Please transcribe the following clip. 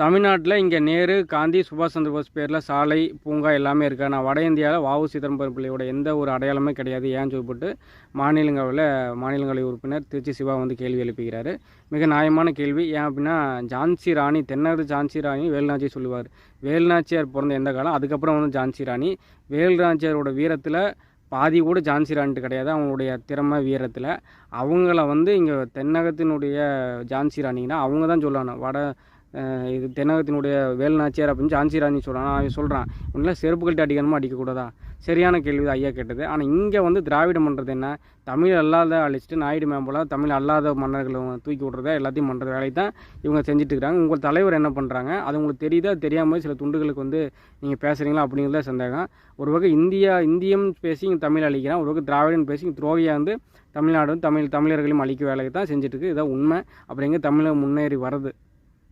தமிழ்நாட்டில் இங்கே நேரு காந்தி சுபாஷ் சந்திர போஸ் பேரில் சாலை பூங்கா எல்லாமே இருக்குது ஆனால் வட இந்தியாவில் வாவு சிதம்பரம் பிள்ளையோட எந்த ஒரு அடையாளமே கிடையாது. ஏன்னு சொல்லிவிட்டு மாநிலங்களவில் மாநிலங்களவை உறுப்பினர் திருச்சி சிவா வந்து கேள்வி எழுப்புகிறாரு. மிக நியாயமான கேள்வி. ஏன் அப்படின்னா ஜான்சி ராணி தென்னரசு ஜான்சி ராணி வேலுநாச்சி சொல்லுவார். வேலுநாச்சியார் பிறந்த எந்த காலம்? அதுக்கப்புறம் வந்து ஜான்சி ராணி. வேலுநாச்சியாரோட வீரத்தில் பாதி கூட ஜான்சி ராணிட்டு கிடையாது. அவங்களுடைய திறமை வீரத்தில். அவங்கள வந்து இங்கே தென்னகத்தினுடைய ஜான்சி ராணிங்கன்னா அவங்க தான் சொல்லணும். வட இது தென்னகத்தினுடைய வேல்நாச்சியார் அப்படின்னு ஜான்சி ராஜன் சொல்கிறான் அவன் சொல்கிறான் உன்னெலாம் செருப்பு அடிக்கணுமோ அடிக்கணுமா அடிக்கக்கூடாதா? சரியான கேள்வி தான் ஐயா கேட்டது. ஆனால் இங்கே வந்து திராவிடம் பண்ணுறது என்ன? தமிழ் அல்லாத அழிச்சிட்டு நாயுடு மேம்போல தமிழ் அல்லாத மன்னர்களை தூக்கி விட்றத? எல்லாத்தையும் பண்ணுற வேலையை தான் இவங்க செஞ்சுட்டு இருக்கிறாங்க உங்கள் தலைவர் என்ன பண்ணுறாங்க அது உங்களுக்கு தெரியுதா? தெரியாமல் சில துண்டுகளுக்கு வந்து நீங்கள் பேசுகிறீங்களா அப்படிங்கிறத சந்தேகம். ஒரு வகை இந்தியா இந்தியம் பேசி இங்கே தமிழ் அழிக்கிறான். ஒரு வகை திராவிடன் பேசி துரோகியாக வந்து தமிழ்நாடும் தமிழ் தமிழர்களையும் அழிக்க வேலையை தான் செஞ்சுட்டுருக்கு இதான் உண்மை. அப்படிங்க தமிழை முன்னேறி வருது